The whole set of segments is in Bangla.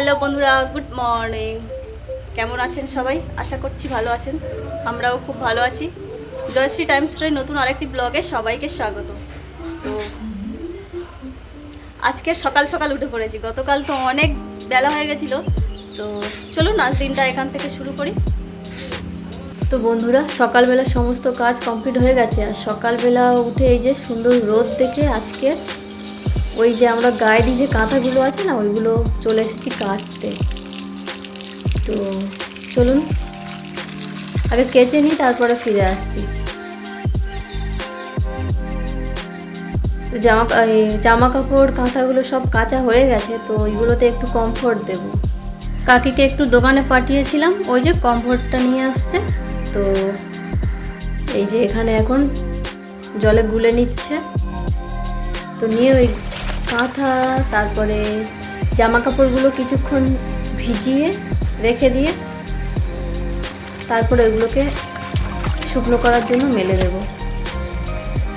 হ্যালো বন্ধুরা, গুড মর্নিং। কেমন আছেন সবাই? আশা করছি ভালো আছেন। আমরাও খুব ভালো আছি। জয়শ্রী টাইমসের নতুন আরেকটি ব্লগে সবাইকে স্বাগত। তো, আজকে সকাল সকাল উঠে পড়েছি। গতকাল তো অনেক বেলা হয়ে গেছিল। তো চলুন, আজ দিনটা এখান থেকে শুরু করি। তো বন্ধুরা, সকালবেলা সমস্ত কাজ কমপ্লিট হয়ে গেছে। আর সকালবেলা উঠে এই যে সুন্দর রোদ দেখে আজকে ওই যে আমরা গায়েরই যে কাঁথাগুলো আছে না, ওইগুলো চলে এসেছি কাচতে। তো চলুন, আগে কেচে নিই, তারপরে ফিরে আসছি। জামা জামা কাপড় কাঁথাগুলো সব কাঁচা হয়ে গেছে, তো ওইগুলোতে একটু কমফোর্ট দেব। কাকিকে একটু দোকানে পাঠিয়েছিলাম, ওই যে কমফোর্টটা নিয়ে আসতে। তো এই যে এখানে এখন জলে গুলে নিচ্ছে। তো নিয়ে ওই কাঁথা, তারপরে জামা কাপড়গুলো কিছুক্ষণ ভিজিয়ে রেখে দিয়ে তারপরে ওইগুলোকে শুকনো করার জন্য মেলে দেব।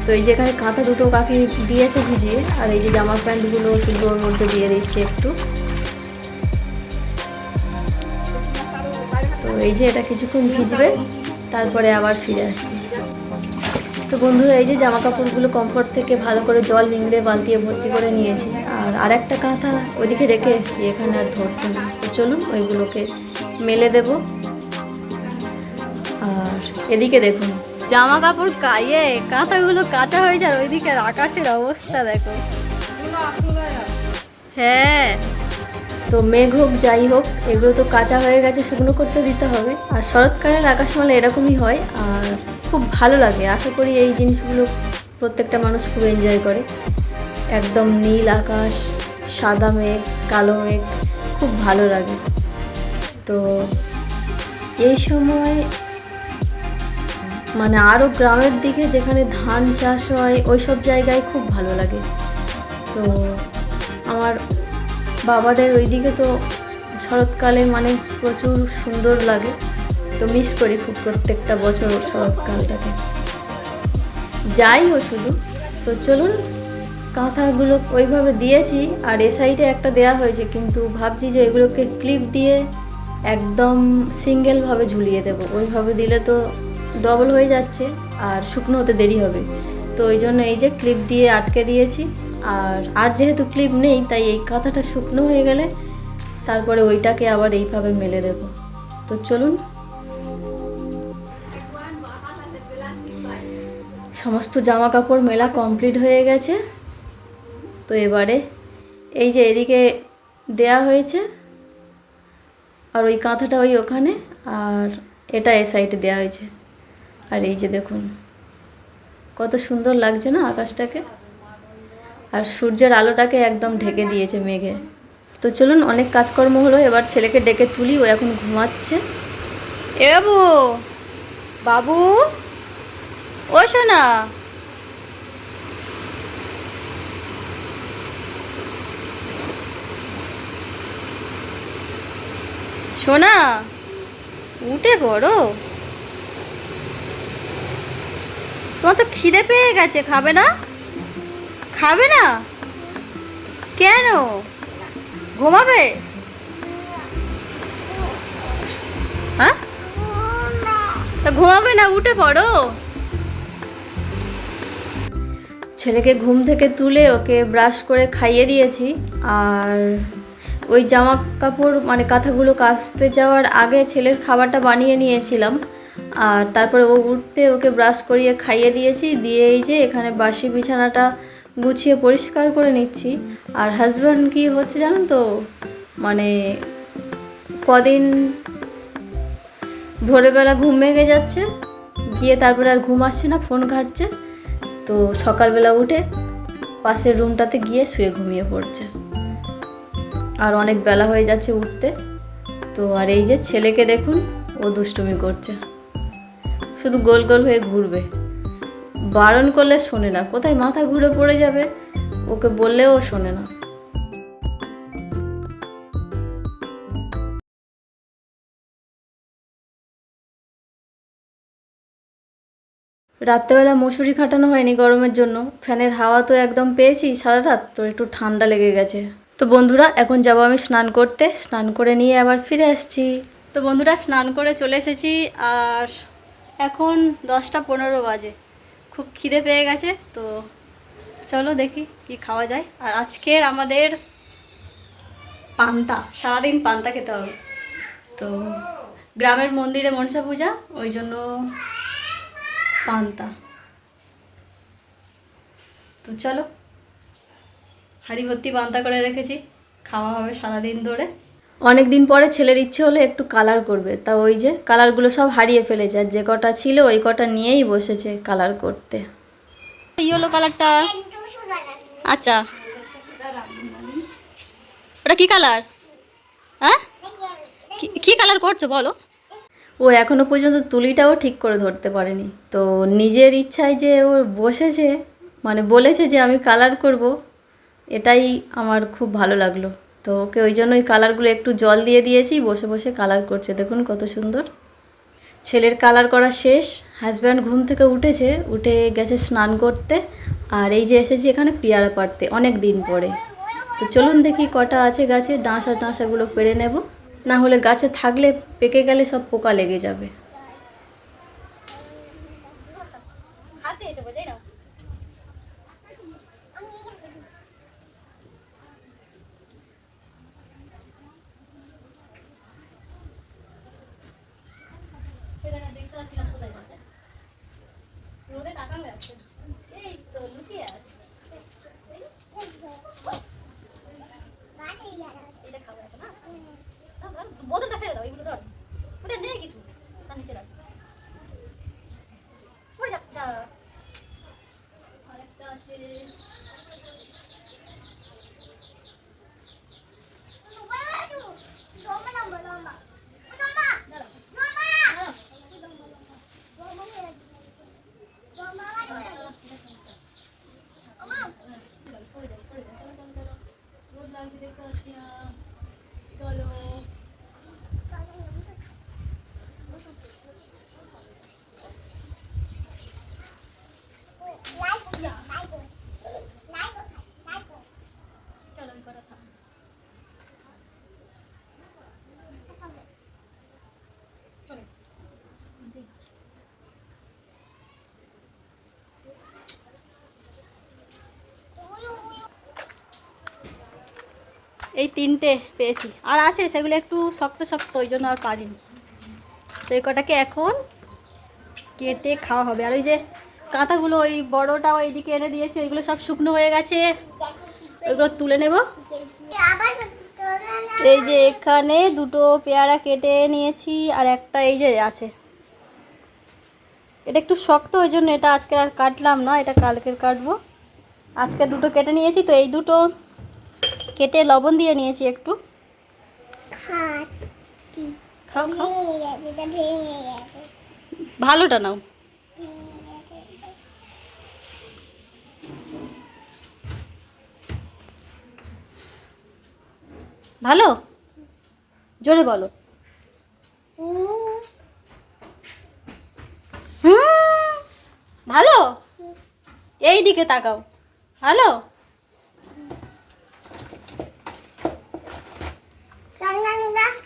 তো এই যে এখানে কাঁথা দুটো কাকি দিয়েছে ভিজিয়ে, আর এই যে জামা প্যান্টগুলো শুধু ওর মধ্যে দিয়ে দিচ্ছে একটু। তো এই যে এটা কিছুক্ষণ ভিজবে, তারপরে আবার ফিরে আসছি। তো বন্ধুরা, এই যে জামা কাপড়গুলো কমফোর্ট থেকে ভালো করে জল, নিংড়ে, বালতিয়ে ভর্তি করে নিয়েছি। আর আরেকটা কাঁথা ওইদিকে রেখে এসেছি, এখানে আর ধরছে না। তো চলুন ওইগুলোকে মেলে দেব। আর এদিকে দেখুন। জামা কাপড় কাইয়ে, কাঁথাগুলো কাঁচা হয়ে যায় ওইদিকে আকাশের অবস্থা দেখো। হ্যাঁ তো মেঘ হোক, যাই হোক, এগুলো তো কাঁচা হয়ে গেছে, শুকনো করতে দিতে হবে। আর শরৎকালের আকাশমালা এরকমই হয়। আর খুব ভালো লাগে। আশা করি এই জিনিসগুলো প্রত্যেকটা মানুষ খুব এনজয় করে। একদম নীল আকাশ, সাদা মেঘ, কালো মেঘ, খুব ভালো লাগে। তো এই সময় মানে আরও গ্রামের দিকে যেখানে ধান চাষ হয় ওই সব জায়গায় খুব ভালো লাগে। তো আমার বাবাদের ওইদিকে তো শরৎকালে মানে প্রচুর সুন্দর লাগে। তো মিস করি খুব প্রত্যেকটা বছর শরৎকালটাকে যাই ও শুধু। তো চলুন, কাঁথাগুলো ওইভাবে দিয়েছি আর এ সাইডে একটা দেয়া হয়েছে, কিন্তু ভাবছি যে এগুলোকে ক্লিপ দিয়ে একদম সিঙ্গেলভাবে ঝুলিয়ে দেবো। ওইভাবে দিলে তো ডবল হয়ে যাচ্ছে আর শুকনো হতে দেরি হবে। তো ওই জন্য এই যে ক্লিপ দিয়ে আটকে দিয়েছি। আর আর যেহেতু ক্লিপ নেই, তাই এই কাঁথাটা শুকনো হয়ে গেলে তারপরে ওইটাকে আবার এইভাবে মেলে দেব। তো চলুন সমস্ত জামা কাপড় মেলা কমপ্লিট হয়ে গেছে। তো এবারে এই যে এদিকে দেয়া হয়েছে, আর ওই কাঁথাটা ওই ওখানে, আর এটা এ সাইডে দেওয়া হয়েছে। আর এই যে দেখুন, কত সুন্দর লাগছে না আকাশটাকে? আর সূর্যের আলোটাকে একদম ঢেকে দিয়েছে মেঘে। তো চলুন, অনেক কাজকর্ম হলো, এবার ছেলেকে ডেকে তুলি, ও এখন ঘুমাচ্ছে। এ বাবু বাবু! ও শোনা সোনা, উঠে পড়ো। তোমার তো খিদে পেয়ে গেছে, খাবে না? খাবে না? কেন? ঘুমাবে? হ্যাঁ? তা ঘুমাবে না, উঠে পড়ো। ছেলেকে ঘুম থেকে তুলে ওকে ব্রাশ করে খাইয়ে দিয়েছি। আর ওই জামা কাপড় মানে কাঁথাগুলো কাচতে যাওয়ার আগে ছেলের খাবারটা বানিয়ে নিয়েছিলাম। আর তারপরে ও উঠতে ওকে ব্রাশ করিয়ে খাইয়ে দিয়েছি। দিয়ে এই যে এখানে বাসি বিছানাটা গুছিয়ে পরিষ্কার করে নিচ্ছি। আর হাজব্যান্ড কি হচ্ছে জানেন তো? মানে কদিন ভোরবেলা ঘুম ভেঙে যাচ্ছে, গিয়ে তারপরে আর ঘুম আসছে না, ফোন ঘাটছে। তো সকালবেলা উঠে পাশের রুমটাতে গিয়ে শুয়ে ঘুমিয়ে পড়ছে। আর অনেক বেলা হয়ে যাচ্ছে উঠতে। তো আর এই যে ছেলেকে দেখুন, ও দুষ্টুমি করছে। শুধু গোল গোল হয়ে ঘুরবে। বারণ করলে শোনে না। কোথায় মাথা ঘুরে পড়ে যাবে? ওকে বললেও শোনে না। রাত্রেবেলা মশুরি খাটানো হয়নি গরমের জন্য। ফ্যানের হাওয়া তো একদম পেয়েছি, সারা রাত তো একটু ঠান্ডা লেগে গেছে। তো বন্ধুরা, এখন যাব আমি স্নান করতে। স্নান করে নিয়ে আবার ফিরে আসছি। তো বন্ধুরা, স্নান করে চলে এসেছি, আর এখন দশটা পনেরো বাজে। খুব খিদে পেয়ে গেছে, তো চলো দেখি কি খাওয়া যায়। আর আজকের আমাদের পান্তা, সারাদিন পান্তা খেতে হবে। তো গ্রামের মন্দিরে মনসা পূজা, ওই জন্য পান্তা। তো চলো হাঁড়ি ভর্তি পান্তা করে রেখেছি, খাওয়া হবে সারাদিন ধরে। অনেক দিন পরে ছেলের ইচ্ছে হলো একটু কালার করবে, তা ওই যে কালারগুলো সব হারিয়ে ফেলেছে, আর যে কটা ছিল ওই কটা নিয়েই বসেছে কালার করতে। এই হলো কালারটা। আচ্ছা। ওটা কি কালার? হ্যাঁ? কি কালার করছ বলো? ও এখনও পর্যন্ত তুলিটাও ঠিক করে ধরতে পারেনি। তো নিজের ইচ্ছায় যে ও বসেছে মানে বলেছে যে আমি কালার করব, এটাই আমার খুব ভালো লাগল। তো ওকে ওই জন্য ওই কালারগুলো একটু জল দিয়ে দিয়েছি, বসে বসে কালার করছে। দেখুন কত সুন্দর। ছেলের কালার করা শেষ। হাজব্যান্ড ঘুম থেকে উঠেছে, উঠে গেছে স্নান করতে। আর এই যে এসেছি এখানে পেয়ারা পাড়তে, অনেক দিন পরে। তো চলুন দেখি কটা আছে গাছে, ডাঁসা, ডাঁসাগুলো পেরে নেব। না হলে গাছে থাকলে পেকে গেলে সব পোকা লেগে যাবে। হাতে এসে বোঝাই না? দেখতে পাচ্ছি না কোথায় যাবে রোদে তাকানো যাচ্ছে না। এই তো লুকিয়ে আছে এটা খাব এখন, না? দাও, দাও, বোতলটা ফেলে দাও এগুলো ধর ওদের নেই কিছু তার নিচে রাখ পড়ে যাক, যা। আরেকটা আছে দাঁড়াও, দাঁড়াও। সরে যাই, সরে যাই, চলো, চলো, চলো। রোদ লাগছে দেখতে পাচ্ছি না। চলো চলো ওই কটা থাম চলে এসো। এই তিনটে পেয়েছি। আর আছে, সেগুলো একটু শক্ত শক্ত, ওই জন্য আর পারিনি। তো এই কটাকে এখন কেটে খাওয়া হবে। আর ওই যে কাঁথাগুলো, ওই বড়টাও এইদিকে এনে দিয়েছি, ওইগুলো সব শুকনো হয়ে গেছে। ওইগুলো তুলে নেব। এই যে এখানে দুটো পেয়ারা কেটে নিয়েছি, আর একটা এই যে আছে। এটা একটু শক্ত, ওই জন্য এটা আজকে আর কাটলাম না, এটা কালকের কাটবো। আজকে দুটো কেটে নিয়েছি, তো এই দুটো কেটে লবণ দিয়ে নিয়েছি একটু। খাও খাও। ভালোটা নাও। ভালো? জোরে বলো। হুম, ভালো? এই দিকে তাকাও। ভালো আমার দাদা আবার করছে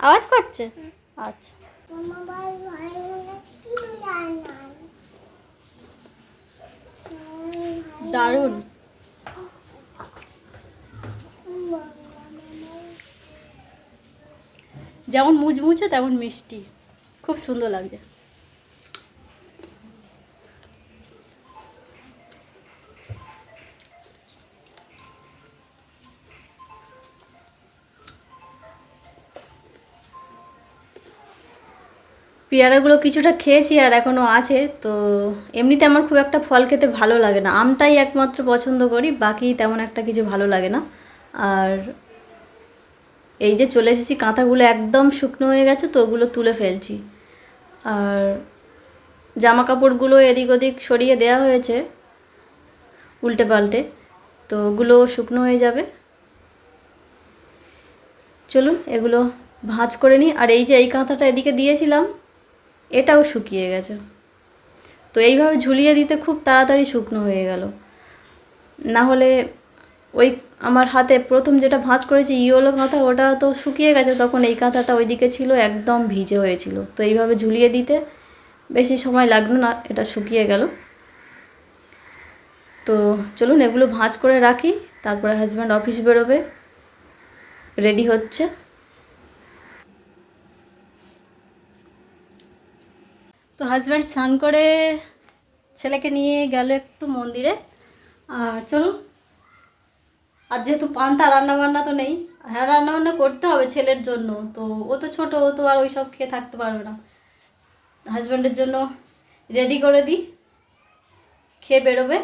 আওয়াজ করছে? আচ্ছা। দারুণ। যেমন মুচমুচে তেমন মিষ্টি। খুব সুন্দর লাগছে। পেয়ারাগুলো কিছুটা খেয়েছি আর এখনও আছে, তো এমনিতে আমার খুব একটা ফল খেতে ভালো লাগে না। আমটাই একমাত্র পছন্দ করি, বাকি তেমন একটা কিছু ভালো লাগে না। আর এই যে চলে এসেছি, কাঁথাগুলো একদম শুকনো হয়ে গেছে, তো ওগুলো তুলে ফেলছি। আর জামা কাপড়গুলো এদিক ওদিক সরিয়ে দেওয়া হয়েছে, উল্টে পাল্টে, তো ওগুলো শুকনো হয়ে যাবে। চলুন এগুলো ভাঁজ করে নিই। আর এই যে এই কাঁথাটা এদিকে দিয়েছিলাম এটাও শুকিয়ে গেছে। তো এইভাবে ঝুলিয়ে দিতে খুব তাড়াতাড়ি শুকনো হয়ে গেল। না হলে ওই আমার হাতে প্রথম যেটা ভাঁজ করেছি ইয়োলো কাঁথা, ওটা তো শুকিয়ে গেছে, তখন এই কাঁথাটা ওইদিকে ছিল, একদম ভিজে হয়েছিল। তো এইভাবে ঝুলিয়ে দিতে বেশি সময় লাগল না, এটা শুকিয়ে গেল। তো চলুন, এগুলো ভাঁজ করে রাখি, তারপরে হাজব্যান্ড অফিস বেরোবে রেডি হচ্ছে। তো হাজব্যান্ড স্নান করে ছেলেকে নিয়ে গেল একটু মন্দিরে। আর চলুন আর যেহেতু পান্তা রান্না বান্না তো নেই হ্যাঁ রান্না বান্না করতে হবে ছেলের জন্য। তো ও তো ছোটো, ও তো আর ওই সব খেয়ে থাকতে পারবে না। হাজব্যান্ডের জন্য রেডি করে দিই খেয়ে বেরোবে।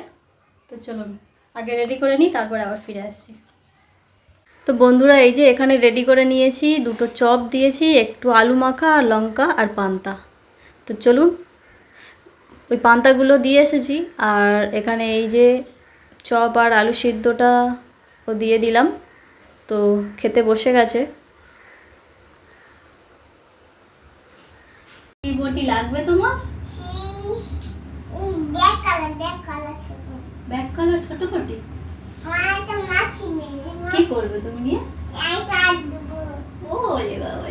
তো চলুন আগে রেডি করে নিই, তারপরে আবার ফিরে আসছি। তো বন্ধুরা, এই যে এখানে রেডি করে নিয়েছি, দুটো চপ দিয়েছি, একটু আলু মাখা আর লঙ্কা আর পান্তা। তো চলুন ওই পান্তাগুলো দিয়ে এসেছি। আর এখানে এই যে চপ আর আলু সিদ্ধটা ও দিয়ে দিলাম। তো খেতে বসে গেছে। কি বটি লাগবে তোমার? ব্ল্যাক কালার ব্ল্যাক কালার ছোট। ব্যাক কালার ছোট বটি? মেরে কি করবে তুমি নিয়ে? এই কাট দেবো। ও বাবা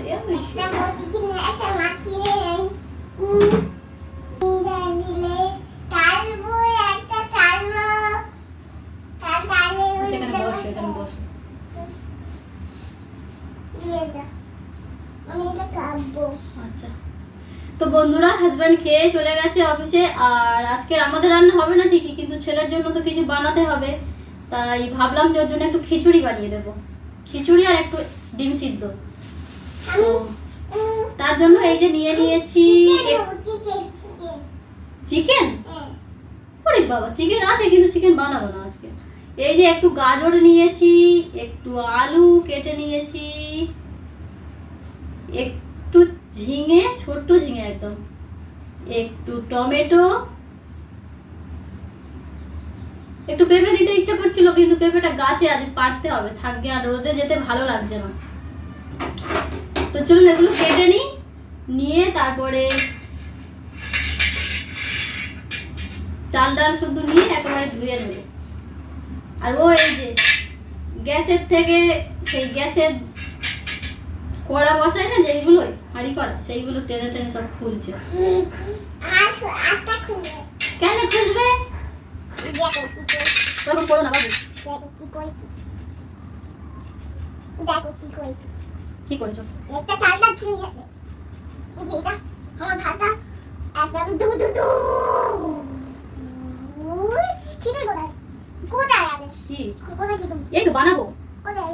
একটা মাছি কিনে একটা মাছি আচ্ছা। তো বন্ধুরা হাজব্যান্ড খেয়ে চলে গেছে অফিসে আর আজকের আমাদের রান্না হবে না ঠিকই কিন্তু ছেলের জন্য তো কিছু বানাতে হবে। তাই ভাবলাম যে ওর জন্য একটু খিচুড়ি বানিয়ে দেবো। খিচুড়ি আর একটু ডিম সিদ্ধ। আমি তার জন্য এই যে নিয়ে নিয়েছি চিকেন হ্যাঁ। ওরে বাবা চিকেন আছে কিন্তু চিকেন বানাবো না আজকে। এই যে একটু গাজর নিয়েছি একটু আলু কেটে নিয়েছি। একটু ঝিঙে ছোট্ট ঝিঙে একদম। একটু টমেটো। একটু পেঁপে দিতে ইচ্ছা করছিল কিন্তু পেঁপেটা গাছে আজ পারতে হবে। থাকবে আর রোদে যেতে ভালো লাগছে না। তো চলুন এগুলো কেটে নিই, নিয়ে তারপরে চাল ডাল শুধু নিয়ে একেবারে ধুয়ে নেবে। আর ও এই যে গ্যাসের থেকে সেই গ্যাসের কড়া বসায় না যেইগুলো হাঁড়ি করা সেইগুলো টেনে টেনে সব খুলছে। কেন খুলবে? দেখো করে না বাবু। কি দেখো কি করেছি। কি করেছ? একটা তালটা ছিঁড়ে গেছে। এই যে এটা আমার ভাতটা একদম দু দু দু। উই, কোথায়? কোথায় আছে? কি? কোথায় খিদে এই তো বানাবো। কোথায়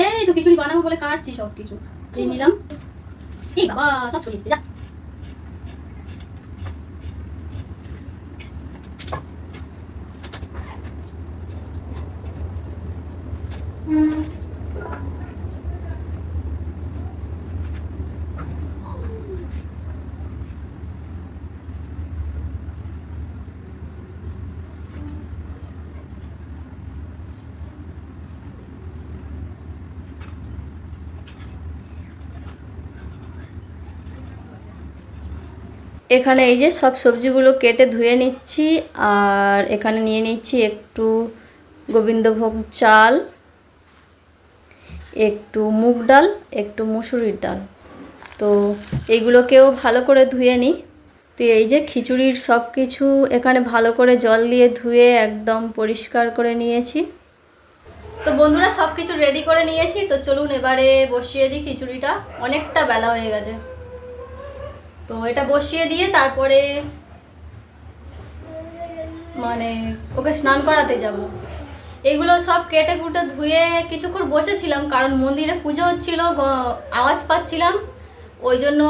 এই তো খিচুড়ি বানাবো বলে কাটছি সব কিছু নিলাম। এই বাবা সব দিতে যা। এখানে এই যে সব সবজিগুলো কেটে ধুয়ে নিচ্ছি, আর এখানে নিয়ে নিচ্ছি একটু গোবিন্দভোগ চাল, একটু মুগ ডাল, একটু মুসুরির ডাল। তো এইগুলোকেও ভালো করে ধুয়ে নিই। তো এই যে খিচুড়ির সব কিছু এখানে ভালো করে জল দিয়ে ধুয়ে একদম পরিষ্কার করে নিয়েছি। তো বন্ধুরা সব কিছু রেডি করে নিয়েছি। তো চলুন এবারে বসিয়ে দিই খিচুড়িটা। অনেকটা বেলা হয়ে গেছে। তো এটা বসিয়ে দিয়ে তারপরে মানে ওকে স্নান করাতে যাব। এগুলো সব কেটে কুটে ধুয়ে কিছুক্ষণ বসেছিলাম, কারণ মন্দিরে পুজো হচ্ছিল আওয়াজ পাচ্ছিলাম, ওই জন্য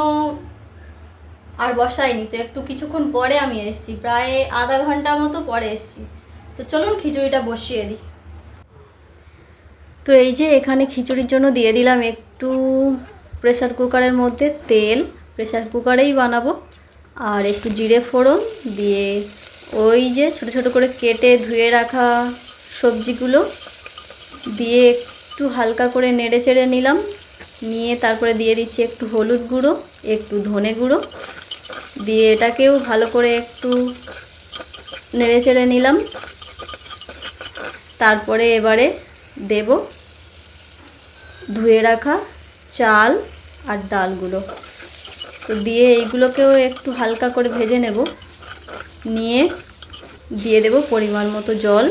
আর বসাইনি। তো একটু কিছুক্ষণ পরে আমি এসেছি, প্রায় আধা ঘণ্টার মতো পরে এসেছি। তো চলুন খিচুড়িটা বসিয়ে দিই। তো এই যে এখানে খিচুড়ির জন্য দিয়ে দিলাম একটু প্রেসার কুকারের মধ্যে তেল। প্রেসার কুকারেই বানাবো। আর একটু জিরে ফোড়ন দিয়ে ওই যে ছোট ছোট করে কেটে ধুয়ে রাখা সবজিগুলো দিয়ে একটু হালকা করে নেড়ে চেড়ে নিলাম। নিয়ে তারপরে দিয়ে দিচ্ছি একটু হলুদ গুঁড়ো, একটু ধনে গুঁড়ো। দিয়ে এটাকেও ভালো করে একটু নেড়ে চেড়ে নিলাম। তারপরে এবারে দেব ধুয়ে রাখা চাল আর ডালগুলো। তো দিয়ে এইগুলোকেও একটু হালকা করে ভেজে নেব। নিয়ে দিয়ে দেব পরিমাণ মতো জল।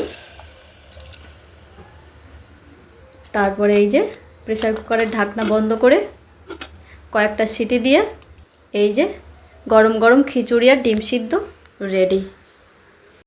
তারপরে এই যে প্রেসার কুকারের ঢাকনা বন্ধ করে কয়েকটা সিটি দিয়ে এই যে গরম গরম খিচুড়ি আর ডিম সিদ্ধ রেডি।